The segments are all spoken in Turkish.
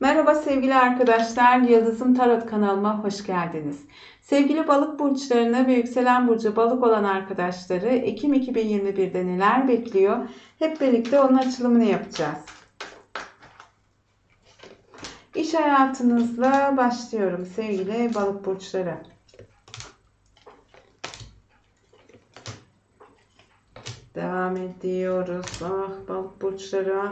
Merhaba sevgili arkadaşlar, Yıldızım Tarot kanalıma hoş geldiniz. Sevgili balık burçlarına ve yükselen burcu balık olan arkadaşları Ekim 2021'de neler bekliyor? Hep birlikte onun açılımını yapacağız. İş hayatınızla başlıyorum sevgili balık burçları. Devam ediyoruz. Ah balık burçları.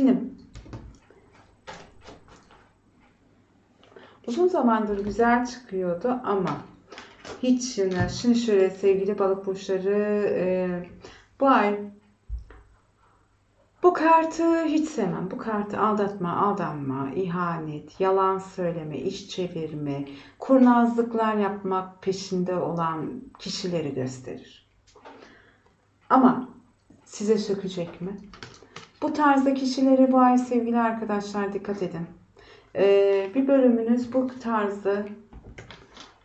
Şimdi uzun zamandır güzel çıkıyordu ama hiç şimdi, şimdi şöyle sevgili balık burçları e, bu ay bu kartı hiç sevmem. Bu kartı aldatma, aldanma, ihanet, yalan söyleme, iş çevirme, kurnazlıklar yapmak peşinde olan kişileri gösterir. Ama size sökecek mi? Bu tarzda kişilere ay sevgili arkadaşlar dikkat edin. Ee, bir bölümünüz bu tarzda.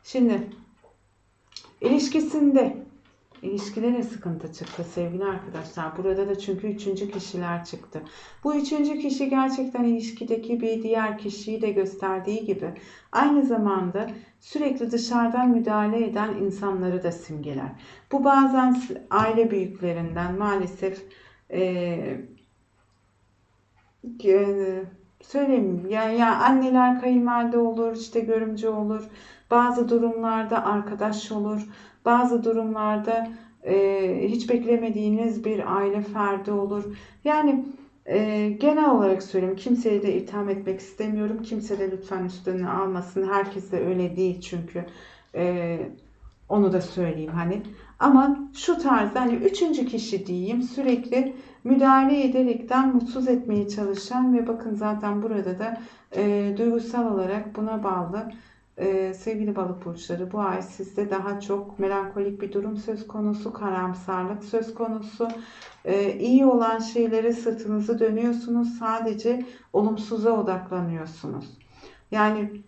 Şimdi ilişkisinde ilişkilere sıkıntı çıktı sevgili arkadaşlar. Burada da çünkü üçüncü kişiler çıktı. Bu üçüncü kişi gerçekten ilişkideki bir diğer kişiyi de gösterdiği gibi aynı zamanda sürekli dışarıdan müdahale eden insanları da simgeler. Bu bazen aile büyüklerinden maalesef e, söyleyeyim ya, ya anneler kayınvalide olur işte görümce olur bazı durumlarda arkadaş olur bazı durumlarda e, hiç beklemediğiniz bir aile ferdi olur. Yani e, genel olarak söyleyeyim kimseye de itham etmek istemiyorum. Kimse de lütfen üstüne almasın. Herkes de öyle değil çünkü. E, onu da söyleyeyim hani ama şu tarzda hani üçüncü kişi diyeyim sürekli müdahale ederekten mutsuz etmeye çalışan ve bakın zaten burada da e, duygusal olarak buna bağlı e, sevgili balık burçları bu ay sizde daha çok melankolik bir durum söz konusu, karamsarlık söz konusu. E, iyi olan şeylere sırtınızı dönüyorsunuz. Sadece olumsuza odaklanıyorsunuz. Yani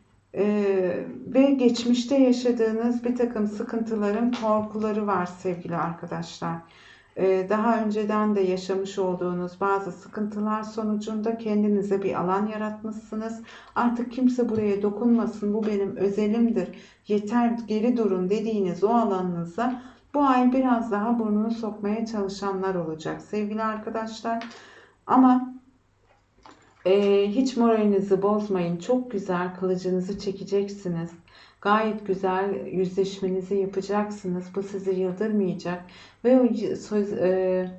ve geçmişte yaşadığınız bir takım sıkıntıların korkuları var sevgili arkadaşlar. Ee, daha önceden de yaşamış olduğunuz bazı sıkıntılar sonucunda kendinize bir alan yaratmışsınız. Artık kimse buraya dokunmasın, bu benim özelimdir, yeter geri durun dediğiniz o alanınıza bu ay biraz daha burnunu sokmaya çalışanlar olacak sevgili arkadaşlar. Ama e, hiç moralinizi bozmayın. Çok güzel kılıcınızı çekeceksiniz. Gayet güzel yüzleşmenizi yapacaksınız. Bu sizi yıldırmayacak. Ve o söz, e,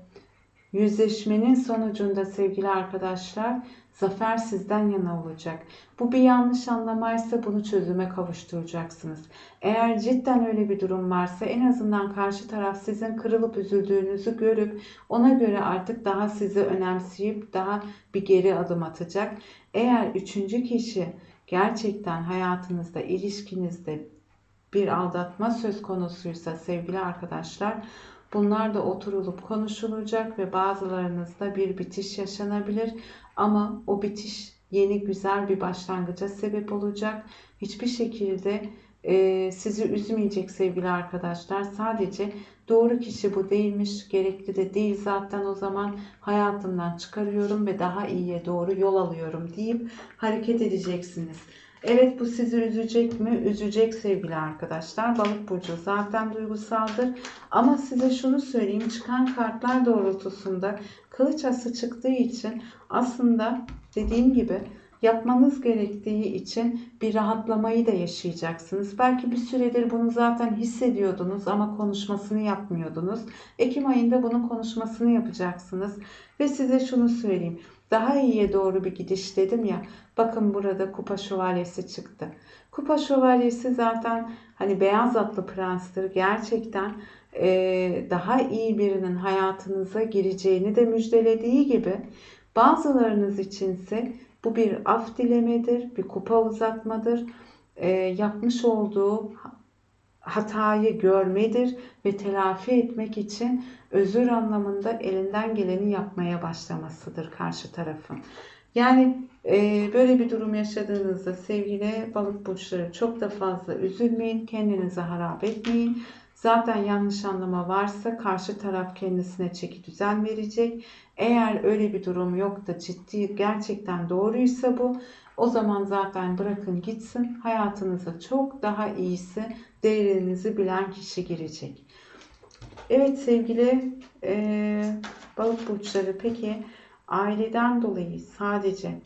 yüzleşmenin sonucunda sevgili arkadaşlar zafer sizden yana olacak. Bu bir yanlış anlamaysa bunu çözüme kavuşturacaksınız. Eğer cidden öyle bir durum varsa en azından karşı taraf sizin kırılıp üzüldüğünüzü görüp ona göre artık daha sizi önemseyip daha bir geri adım atacak. Eğer üçüncü kişi gerçekten hayatınızda, ilişkinizde bir aldatma söz konusuysa sevgili arkadaşlar bunlar da oturulup konuşulacak ve bazılarınızda bir bitiş yaşanabilir ama o bitiş yeni güzel bir başlangıca sebep olacak. Hiçbir şekilde e, sizi üzmeyecek sevgili arkadaşlar. Sadece doğru kişi bu değilmiş, gerekli de değil zaten o zaman hayatımdan çıkarıyorum ve daha iyiye doğru yol alıyorum deyip hareket edeceksiniz. Evet bu sizi üzecek mi? Üzecek sevgili arkadaşlar. Balık burcu zaten duygusaldır. Ama size şunu söyleyeyim. Çıkan kartlar doğrultusunda kılıç ası çıktığı için aslında dediğim gibi yapmanız gerektiği için bir rahatlamayı da yaşayacaksınız. Belki bir süredir bunu zaten hissediyordunuz ama konuşmasını yapmıyordunuz. Ekim ayında bunun konuşmasını yapacaksınız. Ve size şunu söyleyeyim. Daha iyiye doğru bir gidiş dedim ya. Bakın burada kupa şövalyesi çıktı. Kupa şövalyesi zaten hani beyaz atlı prenstir. Gerçekten e, daha iyi birinin hayatınıza gireceğini de müjdelediği gibi bazılarınız içinse bu bir af dilemedir, bir kupa uzatmadır. E, yapmış olduğu hatayı görmedir ve telafi etmek için özür anlamında elinden geleni yapmaya başlamasıdır karşı tarafın. Yani e, böyle bir durum yaşadığınızda sevgili balık burçları çok da fazla üzülmeyin, kendinizi harap etmeyin. Zaten yanlış anlama varsa karşı taraf kendisine çeki düzen verecek. Eğer öyle bir durum yok da ciddi gerçekten doğruysa bu o zaman zaten bırakın gitsin. Hayatınıza çok daha iyisi, değerinizi bilen kişi girecek. Evet sevgili eee, balık burçları peki aileden dolayı sadece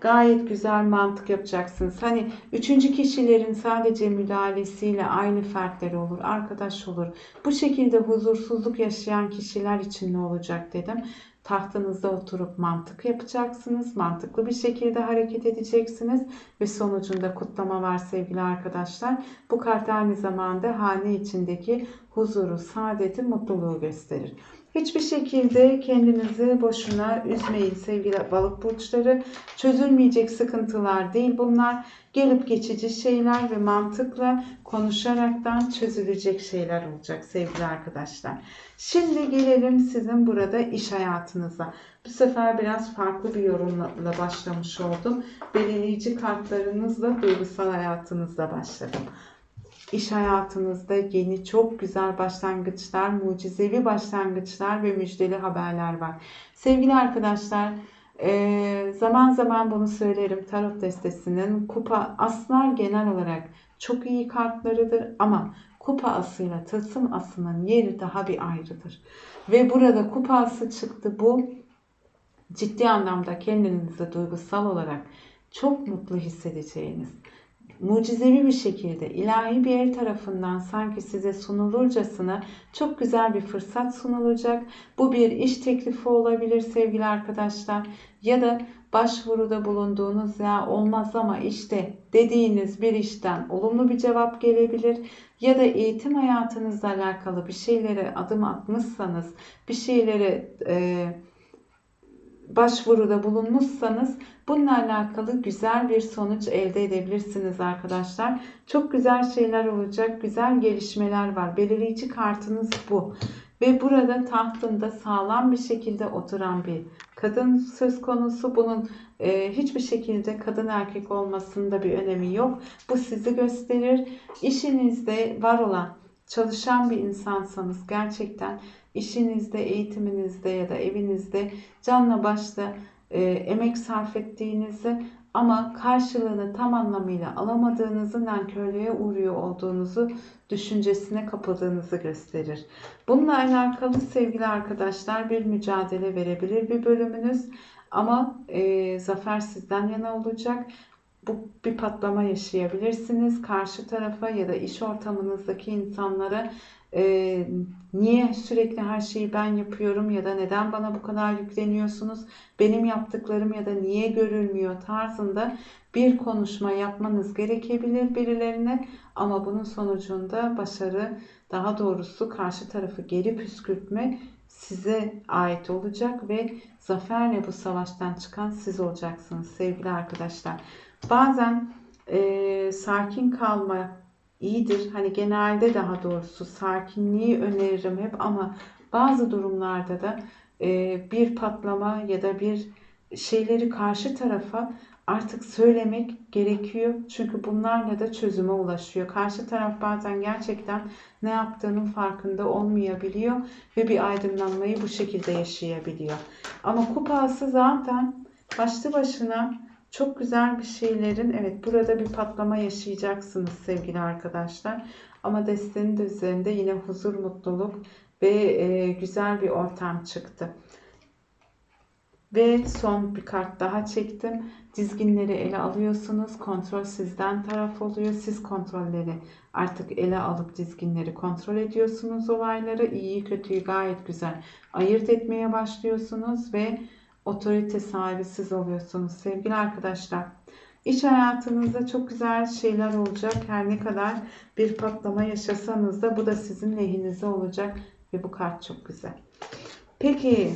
gayet güzel mantık yapacaksınız. Hani üçüncü kişilerin sadece müdahalesiyle aynı fertler olur, arkadaş olur. Bu şekilde huzursuzluk yaşayan kişiler için ne olacak dedim. Tahtınızda oturup mantık yapacaksınız. Mantıklı bir şekilde hareket edeceksiniz. Ve sonucunda kutlama var sevgili arkadaşlar. Bu kart aynı zamanda hane içindeki huzuru, saadeti, mutluluğu gösterir. Hiçbir şekilde kendinizi boşuna üzmeyin sevgili balık burçları. Çözülmeyecek sıkıntılar değil bunlar. Gelip geçici şeyler ve mantıkla konuşaraktan çözülecek şeyler olacak sevgili arkadaşlar. Şimdi gelelim sizin burada iş hayatınıza. Bu sefer biraz farklı bir yorumla başlamış oldum. Belirleyici kartlarınızla duygusal hayatınızda başladım. İş hayatınızda yeni çok güzel başlangıçlar, mucizevi başlangıçlar ve müjdeli haberler var. Sevgili arkadaşlar, e, zaman zaman bunu söylerim. Tarot destesinin kupa aslar genel olarak çok iyi kartlarıdır ama kupa asıyla tılsım asının yeri daha bir ayrıdır. Ve burada kupa ası çıktı. Bu ciddi anlamda kendinizi duygusal olarak çok mutlu hissedeceğiniz, mucizevi bir şekilde ilahi bir el tarafından sanki size sunulurcasına çok güzel bir fırsat sunulacak. Bu bir iş teklifi olabilir sevgili arkadaşlar ya da başvuruda bulunduğunuz ya olmaz ama işte dediğiniz bir işten olumlu bir cevap gelebilir ya da eğitim hayatınızla alakalı bir şeylere adım atmışsanız bir şeylere e, başvuruda bulunmuşsanız bununla alakalı güzel bir sonuç elde edebilirsiniz arkadaşlar. Çok güzel şeyler olacak, güzel gelişmeler var. Belirleyici kartınız bu. Ve burada tahtında sağlam bir şekilde oturan bir kadın söz konusu. Bunun e, hiçbir şekilde kadın erkek olmasında bir önemi yok. Bu sizi gösterir. İşinizde var olan çalışan bir insansanız gerçekten işinizde, eğitiminizde ya da evinizde canla başla e, emek sarf ettiğinizi ama karşılığını tam anlamıyla alamadığınızı, nankörlüğe uğruyor olduğunuzu düşüncesine kapıldığınızı gösterir. Bununla alakalı sevgili arkadaşlar bir mücadele verebilir bir bölümünüz ama e, zafer sizden yana olacak. Bu bir patlama yaşayabilirsiniz. Karşı tarafa ya da iş ortamınızdaki insanlara e, niye sürekli her şeyi ben yapıyorum ya da neden bana bu kadar yükleniyorsunuz? Benim yaptıklarım ya da niye görülmüyor tarzında bir konuşma yapmanız gerekebilir birilerine ama bunun sonucunda başarı daha doğrusu karşı tarafı geri püskürtme size ait olacak ve zaferle bu savaştan çıkan siz olacaksınız sevgili arkadaşlar. Bazen e, sakin kalma iyidir. Hani genelde daha doğrusu sakinliği öneririm hep ama bazı durumlarda da e, bir patlama ya da bir şeyleri karşı tarafa artık söylemek gerekiyor. Çünkü bunlarla da çözüme ulaşıyor. Karşı taraf bazen gerçekten ne yaptığının farkında olmayabiliyor ve bir aydınlanmayı bu şekilde yaşayabiliyor. Ama kupası zaten başlı başına çok güzel bir şeylerin evet burada bir patlama yaşayacaksınız sevgili arkadaşlar. Ama destenin de üzerinde yine huzur, mutluluk ve e, güzel bir ortam çıktı. Ve son bir kart daha çektim. Dizginleri ele alıyorsunuz. Kontrol sizden taraf oluyor. Siz kontrolleri artık ele alıp dizginleri kontrol ediyorsunuz olayları. İyiyi kötüyü gayet güzel ayırt etmeye başlıyorsunuz ve otorite sahibi siz oluyorsunuz sevgili arkadaşlar. İş hayatınızda çok güzel şeyler olacak. Her ne kadar bir patlama yaşasanız da bu da sizin lehinize olacak ve bu kart çok güzel. Peki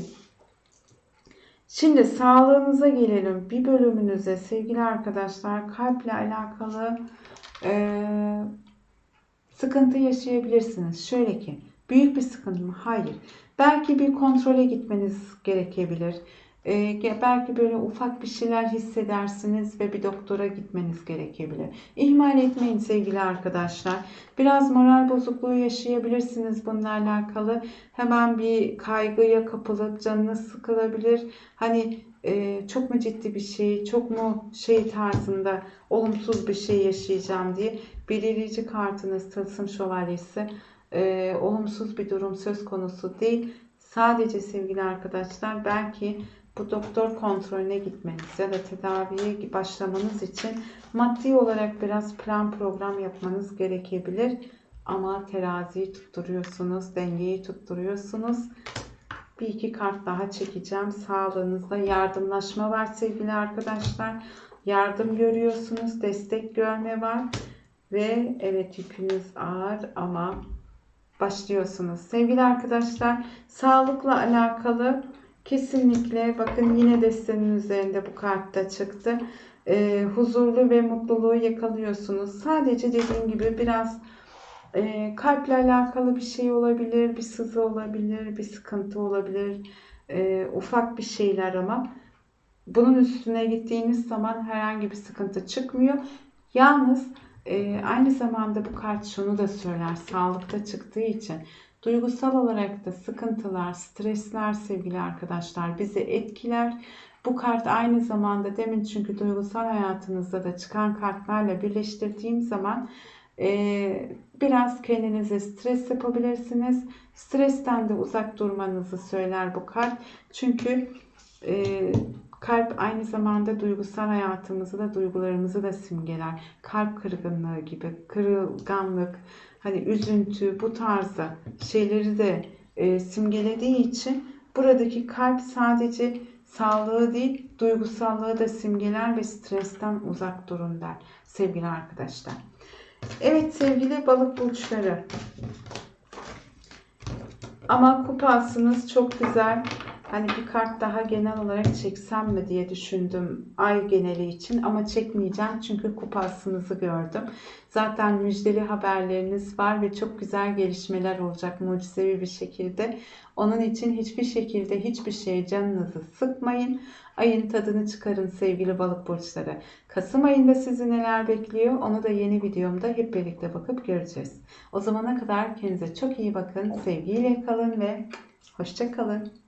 Şimdi sağlığınıza gelelim. Bir bölümünüze sevgili arkadaşlar kalple alakalı e, sıkıntı yaşayabilirsiniz. Şöyle ki büyük bir sıkıntı mı? Hayır. Belki bir kontrole gitmeniz gerekebilir. Ge- belki böyle ufak bir şeyler hissedersiniz ve bir doktora gitmeniz gerekebilir. İhmal etmeyin sevgili arkadaşlar. Biraz moral bozukluğu yaşayabilirsiniz bununla alakalı. Hemen bir kaygıya kapılıp canınız sıkılabilir. Hani e, çok mu ciddi bir şey, çok mu şey tarzında olumsuz bir şey yaşayacağım diye belirleyici kartınız tılsım şövalyesi e, olumsuz bir durum söz konusu değil. Sadece sevgili arkadaşlar belki bu doktor kontrolüne gitmeniz ya da tedaviye başlamanız için maddi olarak biraz plan program yapmanız gerekebilir. Ama teraziyi tutturuyorsunuz, dengeyi tutturuyorsunuz. Bir iki kart daha çekeceğim. Sağlığınızda yardımlaşma var sevgili arkadaşlar. Yardım görüyorsunuz, destek görme var. Ve evet yükünüz ağır ama başlıyorsunuz. Sevgili arkadaşlar, sağlıkla alakalı kesinlikle bakın yine destenin üzerinde bu kartta çıktı. Ee, huzurlu ve mutluluğu yakalıyorsunuz. Sadece dediğim gibi biraz e, kalple alakalı bir şey olabilir, bir sızı olabilir, bir sıkıntı olabilir. E, ufak bir şeyler ama bunun üstüne gittiğiniz zaman herhangi bir sıkıntı çıkmıyor. Yalnız e, aynı zamanda bu kart şunu da söyler sağlıkta çıktığı için duygusal olarak da sıkıntılar, stresler sevgili arkadaşlar bizi etkiler. Bu kart aynı zamanda demin çünkü duygusal hayatınızda da çıkan kartlarla birleştirdiğim zaman e, biraz kendinize stres yapabilirsiniz. Stresten de uzak durmanızı söyler bu kart. Çünkü e, kalp aynı zamanda duygusal hayatımızı da duygularımızı da simgeler. Kalp kırgınlığı gibi, kırılganlık, hani üzüntü bu tarzda şeyleri de e, simgelediği için buradaki kalp sadece sağlığı değil duygusallığı da simgeler ve stresten uzak durun der sevgili arkadaşlar. Evet sevgili balık burçları. Ama kupasınız çok güzel. Hani bir kart daha genel olarak çeksem mi diye düşündüm ay geneli için ama çekmeyeceğim çünkü kupasınızı gördüm. Zaten müjdeli haberleriniz var ve çok güzel gelişmeler olacak mucizevi bir şekilde. Onun için hiçbir şekilde hiçbir şey canınızı sıkmayın. Ayın tadını çıkarın sevgili balık burçları. Kasım ayında sizi neler bekliyor onu da yeni videomda hep birlikte bakıp göreceğiz. O zamana kadar kendinize çok iyi bakın. Sevgiyle kalın ve hoşça kalın.